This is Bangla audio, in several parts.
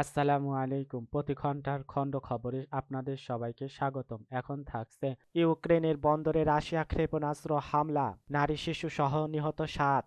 আসসালামু আলাইকুম। প্রতি ঘণ্টার খণ্ড খবরে আপনাদের সবাইকে স্বাগতম। এখন থাকছে ইউক্রেনের বন্দরে রাশিয়া ক্ষেপণাস্ত্র হামলা, নারী শিশু সহ নিহত সাত।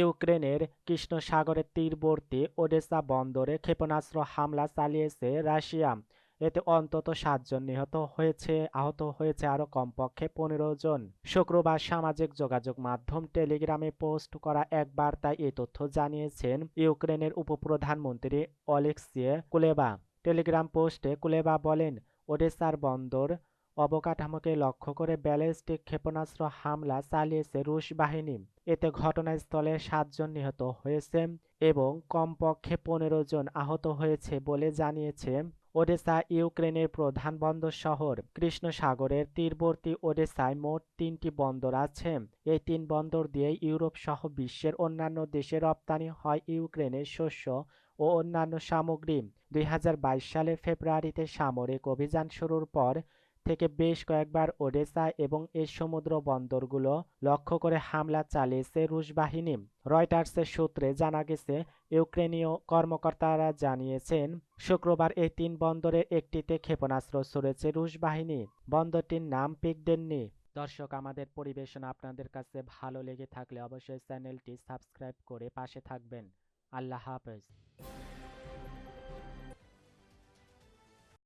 ইউক্রেনের কৃষ্ণ সাগরের তীরবর্তী ওডেসা বন্দরে ক্ষেপণাস্ত্র হামলা চালিয়েছে রাশিয়া। এতে অন্তত সাতজন নিহত হয়েছে, আহত হয়েছে আরও কমপক্ষে পনেরো জন। শুক্রবার সামাজিক যোগাযোগ মাধ্যম টেলিগ্রামে পোস্ট করা এক বার্তায় এই তথ্য জানিয়েছেন ইউক্রেনের উপপ্রধানমন্ত্রী অলেক্সিয়ে কুলেবা। টেলিগ্রাম পোস্টে কুলেবা বলেন, ওডেসার বন্দর অবকাঠামোকে লক্ষ্য করে ব্যালিস্টিক ক্ষেপণাস্ত্র হামলা চালিয়েছে রুশ বাহিনী। এতে ঘটনাস্থলে সাতজন নিহত হয়েছে এবং কমপক্ষে পনেরো জন আহত হয়েছে বলে জানিয়েছে ওডেসা ইউক্রেনের প্রধান বন্দর শহর কৃষ্ণ সাগরের তীরবর্তী ওডেসায় মোট তিনটি বন্দর আছে। এই তিন বন্দর দিয়ে ইউরোপ সহ বিশ্বের অন্যান্য দেশে রপ্তানি হয় ইউক্রেনের শস্য ও অন্যান্য সামগ্রী। দুই হাজার বাইশ সালে ফেব্রুয়ারিতে সামরিক অভিযান শুরুর পর থেকে বেশ কয়েকবার ওডেসা এবং এর সমুদ্র বন্দরগুলো লক্ষ্য করে হামলা চালিয়েছে রুশ বাহিনী। রয়টার্সের সূত্রে জানা গেছে, ইউক্রেনীয় কর্মকর্তারা জানিয়েছেন, শুক্রবার এই তিন বন্দরের একটিতে ক্ষেপণাস্ত্র ছুড়েছে রুশ বাহিনী। বন্দরটির নাম পিকডেননি দর্শক, আমাদের পরিবেশন আপনাদের কাছে ভালো লেগে থাকলে অবশ্যই চ্যানেলটি সাবস্ক্রাইব করে পাশে থাকবেন। আল্লাহ হাফেজ।